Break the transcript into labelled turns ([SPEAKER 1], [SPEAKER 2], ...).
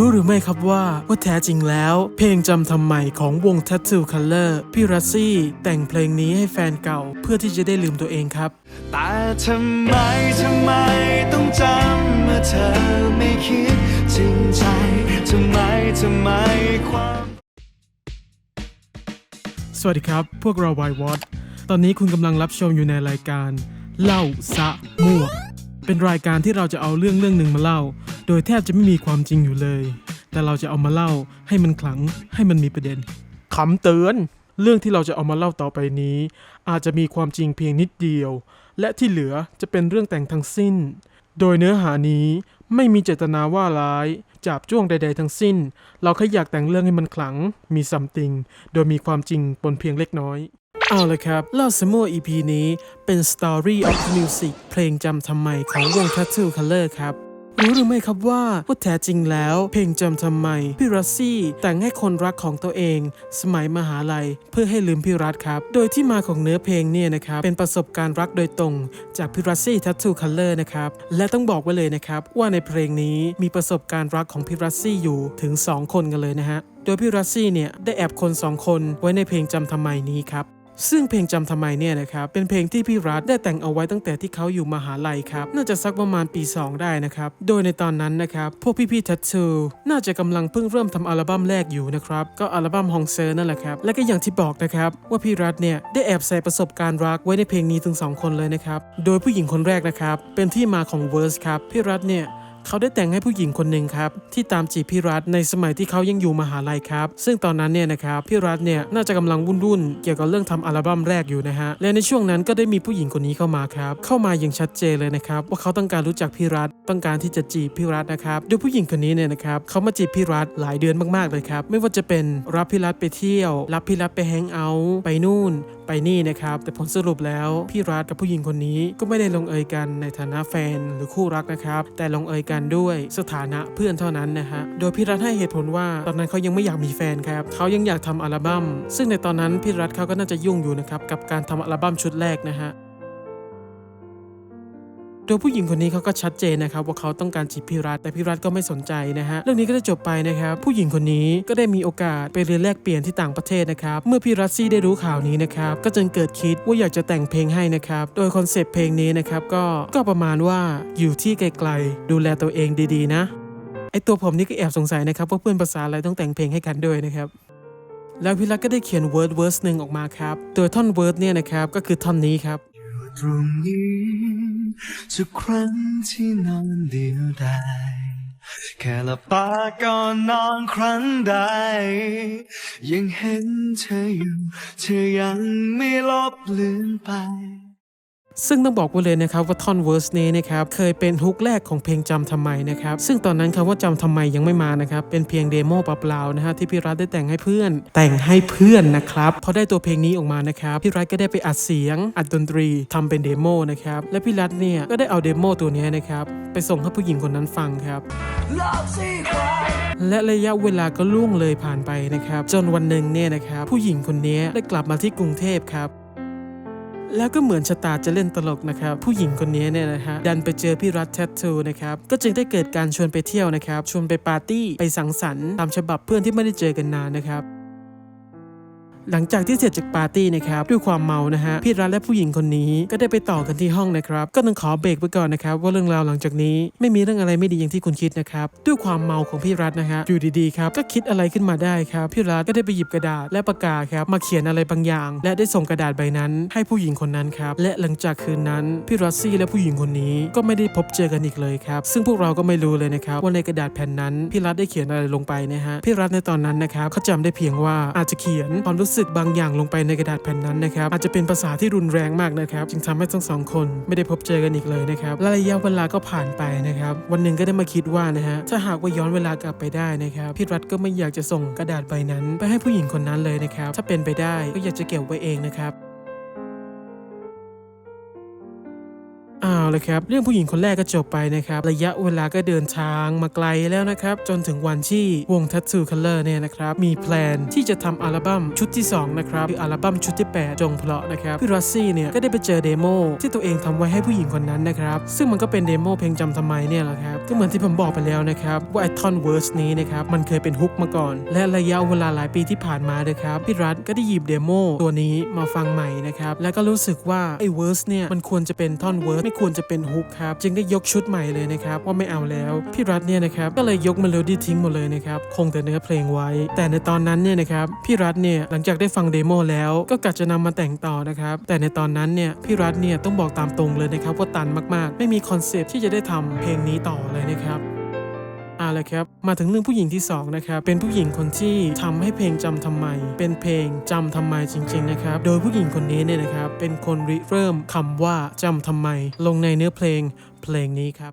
[SPEAKER 1] รู้หรือไม่ครับว่าว่าแท้จริงแล้ว เพลงจำทำไมของวง Tattoo Color พี่รัสซี่แต่งเพลงนี้ให้แฟนเก่าเพื่อที่จะได้ลืมตัวเองครับ
[SPEAKER 2] แต่ทำไมทำไมต้องจำเมื่อเธอไม่คิดจริงใจทำไมทำไมความ
[SPEAKER 1] สวัสดีครับ พวกเราวายวอตตอนนี้คุณกำลังรับชมอยู่ในรายการ เล่าซะมั่วเป็นรายการที่เราจะเอาเรื่องเรื่องหนึ่งมาเล่า โดยแทบจะไม่มีความจริงอยู่เลย แต่เราจะเอามาเล่าให้มันขลังให้มันมีประเด็นคำเตือน เรื่องที่เราจะเอามาเล่าต่อไปนี้ อาจจะมีความจริงเพียงนิดเดียว และที่เหลือจะเป็นเรื่องแต่งทั้งสิ้น โดยเนื้อหานี้ไม่มีเจตนาว่าร้ายจับจ้วงใด ๆ ทั้งสิ้น เราแค่อยากแต่งเรื่องให้มันขลัง มีซัมติง โดยมีความจริงปนเพียงเล็กน้อย เอาเลยครับเล่าสมัว EP นี้เป็น Story of Music เพลงจำทำไมของวง Tattoo Color ครับ รู้หรือไม่ครับว่าว่าแท้จริงแล้ว เพลงจำทำไม พี่รัสซี่แต่งให้คนรักของตัวเอง สมัยมหาลัย เพื่อให้ลืมพี่รัฐครับ โดยที่มาของเนื้อเพลงเนี่ยนะครับเป็นประสบการณ์รักโดยตรง จากพี่รัสซี่ Tattoo Color นะครับและต้องบอกไว้เลยนะครับว่าในเพลงนี้มีประสบการณ์รักของพี่รัสซี่อยู่ถึง 2 คนกันเลยนะฮะโดยพี่รัสซี่เนี่ยได้แอบคน 2 คนไว้ในเพลงจำทำไมนี้ครับ ซึ่งเพลงจำทำไมเนี่ยนะครับเป็นเพลงที่พี่รัฐได้แต่งเอาไว้ตั้งแต่ที่เขาอยู่มหาลัยครับน่าจะสักประมาณปี 2 ได้นะครับโดยในตอนนั้นนะครับพวกพี่ๆทัตทูน่าจะกำลังเพิ่งเริ่มทำอัลบั้มแรกอยู่นะครับก็อัลบั้มฮองเซอร์นั่นแหละครับและก็อย่างที่บอกนะครับว่าพี่รัฐเนี่ยได้แอบใส่ประสบการณ์รักไว้ในเพลงนี้ถึงสองคนเลยนะครับโดยผู้หญิงคนแรกนะครับเป็นที่มาของเวอร์สครับพี่รัฐเนี่ย เขาได้แต่งให้ผู้หญิงคนหนึ่งครับที่ตามจีบพี่รัฐในสมัยที่เขายังอยู่มหาลัยครับ ซึ่งตอนนั้นเนี่ยนะครับพี่รัฐเนี่ยน่าจะกำลังวุ่นๆเกี่ยวกับเรื่องทำอัลบั้มแรกอยู่นะฮะและในช่วงนั้นก็ได้มีผู้หญิงคนนี้เข้ามาครับเข้ามาอย่างชัดเจนเลยนะครับว่าเขาต้องการรู้จักพี่รัฐต้องการที่จะจีบพี่รัฐนะครับโดยผู้หญิงคนนี้เนี่ยนะครับเขามาจีบพี่รัฐหลายเดือนมากๆเลยครับไม่ว่าจะเป็นรับพี่รัฐไปเที่ยว รับพี่รัฐไปแฮงเอาท์ไปนู่นไปนี่นะครับแต่ผลสรุปแล้วพี่รัฐกับผู้หญิงคนนี้ก็ไม่ได้ลงเอยกันในฐานะแฟนหรือคู่รักนะครับแต่ลงเอยกันด้วยสถานะเพื่อนเท่านั้นนะฮะ โดยพี่รัฐให้เหตุผลว่าตอนนั้นเขายังไม่อยากมีแฟนครับ เขายังอยากทำอัลบั้ม ซึ่งในตอนนั้นพี่รัฐเขาก็น่าจะยุ่งอยู่นะครับกับการทำอัลบั้มชุดแรกนะฮะ โดยผู้หญิงคนนี้เขาก็ชัดเจนนะครับว่าเขาต้องการจีบพี่รัฐแต่พี่รัฐก็ไม่สนใจนะฮะเรื่องนี้ก็จะจบไปนะครับผู้หญิงคนนี้ก็ได้มีโอกาสไปเรียนแลกเปลี่ยนที่ต่างประเทศนะครับเมื่อพี่รัสซี่ได้รู้ข่าวนี้นะครับก็จึงเกิดคิดว่าอยากจะแต่งเพลงให้นะครับโดยคอนเซปต์เพลงนี้นะครับก็ก็ประมาณว่าอยู่ที่ไกลๆดูแลตัวเองดีๆนะไอตัวผมนี่ก็แอบสงสัยนะครับว่าเพื่อนภาษาอะไรต้องแต่งเพลงให้กันด้วยนะครับแล้วพี่รัฐก็ได้เขียนเวิร์ดเวิร์สหนึ่งออกมาครับโดยท่อนเวิร์ดเนี่ยนะครับก็คือท่อนนี้ครับ
[SPEAKER 2] ตรงนี้ทุกครั้งที่นอนเดียวดายแค่หลับตาก่อนนอนครั้งใด ยังเห็นเธออยู่ เธอยังไม่ลบเลือนไป
[SPEAKER 1] ซึ่งต้องบอกไว้เลยนะครับว่าท่อนเวอร์สนี้นะครับเคยเป็นฮุกแรกของเพลงจำทำไมนะครับซึ่งตอนนั้นคำว่าจำทำไมยังไม่มานะครับเป็นเพียงเดโมเปล่าๆนะฮะที่พี่รัฐได้แต่งให้เพื่อน แต่งให้เพื่อนนะครับพอได้ตัวเพลงนี้ออกมานะครับพี่รัฐก็ได้ไปอัดเสียง อัดดนตรีทำเป็นเดโมนะครับและพี่รัฐเนี่ยก็ได้เอาเดโมตัวนี้นะครับไปส่งให้ผู้หญิงคนนั้นฟังครับและระยะเวลาก็ล่วงเลยผ่านไปนะครับ จนวันหนึ่งเนี่ยนะครับผู้หญิงคนนี้ได้กลับมาที่กรุงเทพครับ แล้วก็เหมือนชะตาจะเล่นตลกนะครับ ผู้หญิงคนนี้เนี่ยนะฮะดันไปเจอพี่รัฐแททูนะครับ ก็จึงได้เกิดการชวนไปเที่ยวนะครับ ชวนไปปาร์ตี้ไปสังสรรค์ตามฉบับเพื่อนที่ไม่ได้เจอกันนานนะครับ หลังจากที่เสร็จจากปาร์ตี้นะครับด้วยความเมานะฮะพี่รัฐและผู้หญิงคนนี้ก็ได้ไปต่อกันที่ห้องนะครับ ก็ต้องขอเบรกไว้ก่อนนะครับว่าเรื่องราวหลังจากนี้ไม่มีเรื่องอะไรไม่ดีอย่างที่คุณคิดนะครับด้วยความเมาของพี่รัฐนะฮะอยู่ดีๆครับก็คิดอะไรขึ้นมาได้ครับพี่รัฐก็ได้ไปหยิบกระดาษและปากกาครับมาเขียนอะไรบางอย่าง และได้ส่งกระดาษใบนั้น ให้ผู้หญิงคนนั้นครับและหลังจากคืนนั้นพี่รัสซี่และผู้หญิงคนนี้ก็ไม่ได้พบเจอกันอีกเลยครับซึ่งพวกเราก็ไม่รู้เลยนะครับว่าในกระดาษแผ่นนั้นพี่รัฐได้เขียนอะไรลงไปนะฮะพี่รัฐในตอนนั้นนะครับเขาจำได้เพียงว่าอาจจะเขียนความรู้สึกบางอย่างลงไปในกระดาษแผ่นนั้นนะครับอาจจะเป็นภาษาที่รุนแรงมากนะครับจึงทำให้ทั้งสองคนไม่ได้พบเจอกันอีกเลยนะครับและระยะเวลาก็ผ่านไปนะครับวันหนึ่งก็ได้มาคิดว่านะฮะถ้าหากว่าย้อนเวลากลับไปได้นะครับพี่รัฐก็ไม่อยากจะส่งกระดาษใบนั้น ไปให้ผู้หญิงคนนั้นเลยนะครับถ้าเป็นไปได้ก็อยากจะเก็บไว้เองนะครับเอา ลยครับเรื่องผู้หญิงคนแรกก็จบไปนะครับระยะเวลาก็เดินทางมาไกลแล้วนะครับจนถึงวันที่วง Tattoo Color เนี่ยนะครับมีแพลนที่จะทำอัลบั้มชุดที่ 2 นะครับคืออัลบั้มชุดที่ 8 จงเพลาะนะครับพี่รัสซี่เนี่ยก็ได้ไปเจอเดโมที่ตัวเองทำไว้ให้ผู้หญิงคนนั้นนะครับซึ่งมันก็เป็นเดโมเพลงจำทำไมเนี่ยแหละครับก็เหมือนที่ผมบอกไปแล้วนะครับว่าไอทอนเวิร์สนี้นะครับมันเคยเป็นฮุกมาก่อน และระยะเวลาหลายปีที่ผ่านมานะครับพี่รัฐก็ได้หยิบเดโมตัวนี้มาฟังใหม่นะครับแล้วก็รู้สึกว่าไอเวิร์สเนี่ยมันควรจะเป็นท่อนเวิร์สไม่ควรจะเป็นฮุกครับจึงได้ยกชุดใหม่เลยนะครับว่าไม่เอาแล้วพี่รัฐเนี่ยนะครับก็เลยยกเมโลดี้ทิ้งหมดเลยนะครับคงแต่เนื้อเพลงไว้ แต่ในตอนนั้นเนี่ยนะครับพี่รัฐเนี่ยหลังจากได้ฟังเดโมแล้วก็กะจะนำมาแต่งต่อนะครับแต่ในตอนนั้นเนี่ยพี่รัฐเนี่ยต้องบอกตามตรงเลยนะครับว่าตันมากๆ ไม่มีคอนเซปต์ที่จะได้ทำเพลงนี้ต่อเลยนะครับ เอาละครับ มาถึงเรื่องผู้หญิงที่สองนะครับเป็นผู้หญิงคนที่ทำให้เพลงจำทำไม เป็นเพลงจำทำไมจริงๆนะครับโดยผู้หญิงคนนี้เนี่ยนะครับเป็นคนริเริ่มคำว่าจำทำไม ลงในเนื้อเพลงเพลงนี้ครับ